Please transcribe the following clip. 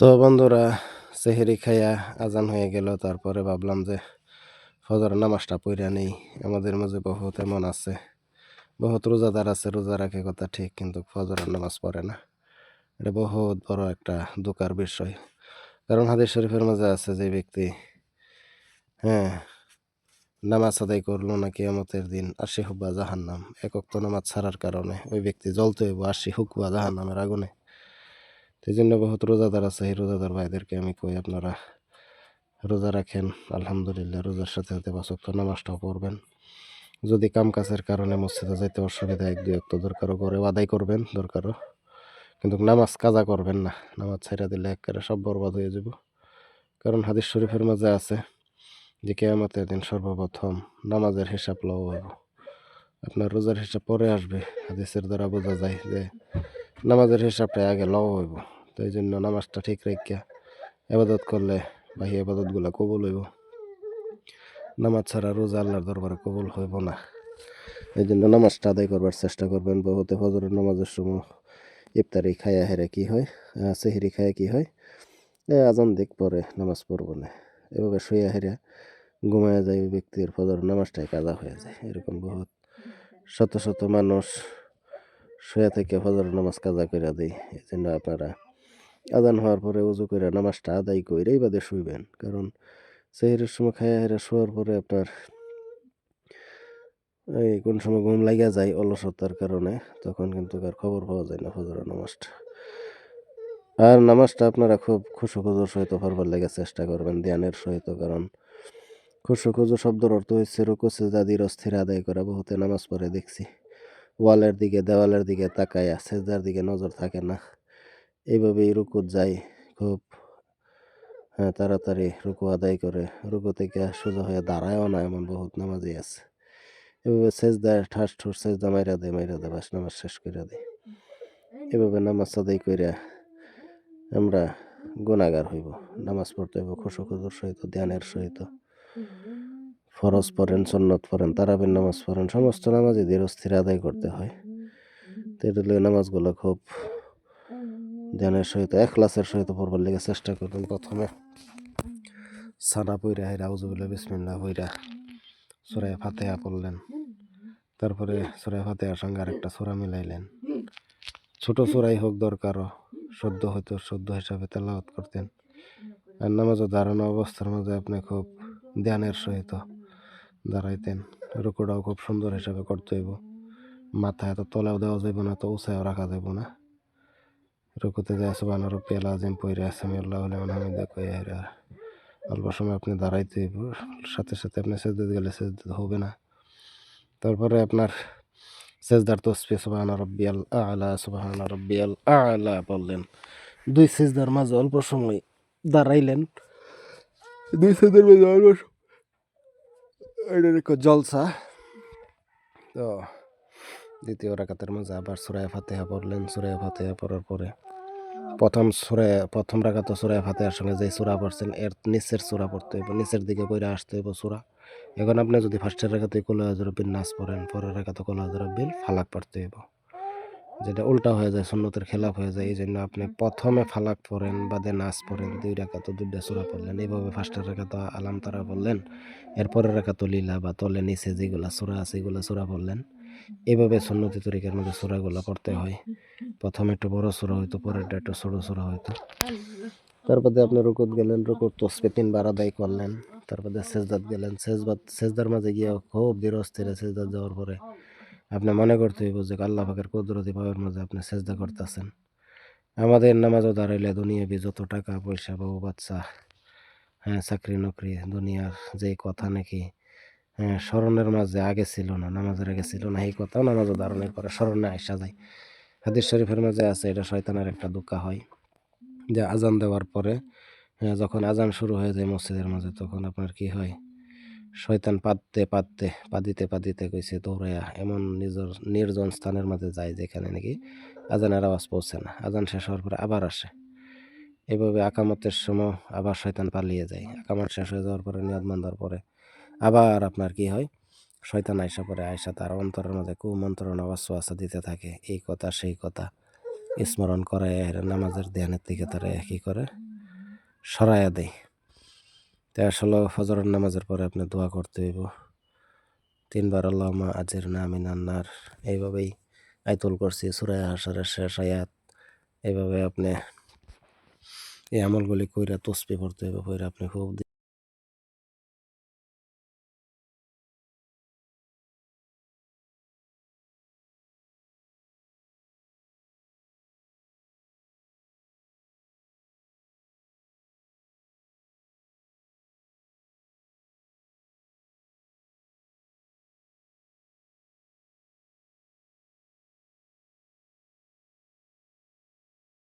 তো বন্ধুরা, সেহেরি খাইয়া আজান হয়ে গেল। তারপরে ভাবলাম যে ফজর নামাজটা পড়া নেই। আমাদের মাঝে বহুত এমন আছে, বহুত রোজাদার আছে, রোজা রাখে কথা ঠিক, কিন্তু ফজরের নামাজ পড়ে না। এটা বহুত বড় একটা দুঃখার বিষয়। কারণ হাদিস শরীফের মাঝে আছে যে ব্যক্তি হ্যাঁ নামাজ আদায় করল না কিয়ামতের দিন আশি হুব্বা জাহান্নাম একক নামাজ ছাড়ার কারণে ওই ব্যক্তি জ্বলতে হইব আশি হুকবা জাহান্নামের আগুনে। সেই জন্য বহুত রোজাদার আছে। এই রোজাদার ভাইদেরকে আমি কই, আপনারা রোজা রাখেন, আলহামদুলিল্লাহ, রোজার সাথে সাথে বাসক্ত নামাজটাও পড়বেন। যদি কাম কাজের কারণে মসজিদে যাইতে অসুবিধা, এক, দুই একটু দরকারও করে আদায় করবেন দরকারও। কিন্তু নামাজ কাজা করবেন না, নামাজ ছাইরা দিলে একেবারে সব বরবাদ হয়ে যাব কারণ হাদিস শরীফের মাঝে আছে যে, কেয়ামতের দিন সর্বপ্রথম নামাজের হিসাব লওয়া। আপনার রোজার হিসাব পরে আসবে, হাদিসের দ্বারা বোঝা যায় যে নামাজের হিসাবটা আগে লওয়া হইব। তো এই জন্য নামাজটা ঠিক রেখা এবাদত করলে বাহি এবাদতগুলো কবুল হইব। নামাজ ছাড়া রোজা আল্লাহর দরবারে কবুল হইব না। এই জন্য নামাজটা আদায় করবার চেষ্টা করবেন। বহুতে ফজরের নামাজের সময় ইফতারি খায়া হেরে কি হয় সেহরি খায়া কি হয় আজান দিক পরে নামাজ পড়ব না। এভাবে শুয়ে হেরে ঘুমায়া যায় ব্যক্তির ফজর নামাজটাই কাজা হয়ে যায়। এরকম বহুত শত শত মানুষ শুয়ে থেকে ফজর নামাজ কাজা করে দেয় এই জন্য আপনারা আদান হওয়ার পরে উজু করে নামাজটা আদায় করেই বাদে শুইবেন। কারণ সেহেরের সময় খায়া হেরা শোয়ার পরে আপনার, এই কোন সময় ঘুম লাগিয়া যায় অলসতার কারণে, তখন কিন্তু আর খবর পাওয়া যায় না ফজরের নামাজটা। আর নামাজটা আপনারা খুব খুশু খুজুর সহিত পড়বার লেগে চেষ্টা করবেন ধ্যানের সহিত, কারণ খুশু খুজু শব্দের অর্থ হচ্ছে রুকু সেজদাদির অস্থির আদায় করা, বহুতে নামাজ পড়ে দেখছি। ওয়ালের দিকে, দেওয়ালের দিকে তাকায় সেজদার দিকে নজর থাকে না। এইভাবেই রুকুত যায় খুব হ্যাঁ তাড়াতাড়ি রুকু আদায় করে। রুকু থেকে সোজা হয়ে দাঁড়ায়ও না এমন বহুত নামাজি আছে। এভাবে সেজদায় ঠাস ঠুস, সেজদা মাইরা দেয় মাইরা দেয়, বাস নামাজ শেষ করে দেয়। এভাবে নামাজ আদায় করে আমরা গুণাগার হইব, নামাজ পড়তে হইব খুশু খুজুর সহিত, ধ্যানের সহিত। ফরজ পড়েন, সন্নত পড়েন, তারাবির নামাজ পড়েন, সমস্ত নামাজই ধীর স্থির আদায় করতে হয়। তো এটা নামাজগুলো খুব ধ্যানের সহিত এখলাসের সহিত পড়বার লেগে চেষ্টা করবেন প্রথমে। সানা পইরা হেরা উজুবিল্লা বিসমিল্লা পইরা সুরায় ফাতেহা পড়লেন। তারপরে সুরায় ফাতেহার সঙ্গে আরেকটা সুরা মিলাইলেন। ছোট সুরাই হোক দরকারও, সদ্য হয়তো সদ্য হিসাবে তেলাওয়াত করতেন। আর নামাজও ধারণা অবস্থার মধ্যে আপনি খুব ধ্যানের সহিত দাঁড়াইতেন। রুকুটাও খুব সুন্দর হিসাবে করতে হইব। মাথা এত তলাও দেওয়া যাইব না, তো উঁচাইও রাখা যাইব না। রুকুতে যায় সুবান রব্বি আল আজিম পইরে আসামি আল্লাহ হামিদা কইয়া হেরা অল্প সময় আপনি দাঁড়াইতে হইব, সাথে সাথে আপনি সেজদে গেলে সেজদে হবে না। তারপরে আপনার সেজদার তসবি সুবাহান রব্বিয়াল আলা সুবাহান রব্বিয়াল আলা বললেন। দুই সেজদার মাঝে অল্প সময় দাঁড়াইলেন। দুই সেজদার মাঝে অল্প এটা জলসা। তো দ্বিতীয় রাকাতের মাঝে আবার সুরায় ফাতেহা পড়লেন। সুরায় ফাতেহা পড়ার পরে প্রথম সুরে, প্রথম রাকাত সুরায় ফাতেহার সঙ্গে যে সুরা পড়ছেন, এর নিচের সুরা পড়তে হইব। নিচের দিকে পড়ে আসতে হইব সুরা। এখন আপনি যদি ফার্স্টের রেখাতে কোলা বিল নাচ পড়েন, পরের রেখাতে কোলা বিল ফালাক পড়তে হইব। যেটা উল্টা হয়ে যায় সুন্নতের খেলাফ হয়ে যায় এই জন্য আপনি প্রথমে ফালাক পড়েন বাদে নাচ পড়েন। দুই রেখাত দুইটা সুরা পড়লেন। এইভাবে ফার্স্টের রেখাতে আলাম তারা বললেন এরপরের রেখাত লীলা বা তলে নিচে যেগুলা সুরা আছে এগুলা সুরা পড়লেন। এইভাবে সুন্নতি তরিকার মধ্যে সুরাগুলা পড়তে হয়। প্রথমে একটু বড় সুরা হইতো পরেরটা একটু ছোট সুরা হইতো। তারপরে আপনি রুকুত গেলেন রুকুত তসবে তিনবার আদায় করলেন। তারপরে সেজদাত গেলেন। সেজবাদ সেজদার মাঝে গিয়ে খুব ধীরস্থিরে সেজদাত যাওয়ার পরে আপনি মনে করতে হইব যে আল্লাহ পাকের কুদরতি পাওয়ার মাঝে আপনি সেজদা করতেছেন। আমাদের নামাজও দাঁড়াইলে দুনিয়াবি যত টাকা পয়সা বউ বাচ্চা হ্যাঁ চাকরি নকরি দুনিয়ার যে কথা নাকি হ্যাঁ স্মরণের মাঝে আগে ছিল না নামাজের আগে ছিল না এই কথাও নামাজও দাঁড়ানোর পরে স্মরণে আসা যায়। হাদিস শরীফের মাঝে আছে এটা শয়তানের একটা দুঃখা হয় যে আজান দেওয়ার পরে হ্যাঁ, যখন আজান শুরু হয়ে যায় মসজিদের মাঝে তখন আপনার কি হয়? শয়তান পাততে পাততে পাদিতে পাদিতে কইছে, দৌড়াইয়া এমন নিজের নির্জন স্থানের মাঝে যায় যেখানে নাকি আজানের আওয়াজ পৌঁছে না। আজান শেষ হওয়ার পরে আবার আসে। এভাবে আকামতের সময় আবার শয়তান পালিয়ে যায়। আকামত শেষ হয়ে যাওয়ার পরে, নিয়ত বান্ধার পরে আবার আপনার কি হয়? শয়তান আয়সা পরে আয়সা তার অন্তরের মাঝে কুমন্ত্রণা ওয়াসওয়াসা দিতে থাকে। এই কথা, সেই কথা স্মরণ করে নামাজের ধ্যানের দিকে তারা কি করে? সরাইয়া দেয়। তাই আসলে ফজরের নামাজের পরে আপনি দোয়া করতে হইব। তিনবার আল্লাহমা আজির না মিনান্নার এইভাবেই আইতুল করছি সুরায় হাসারের শেষ আয়াত, এইভাবে আপনি এই আমলগুলি কইরা তসপি করতে হইব কইরা আপনি খুব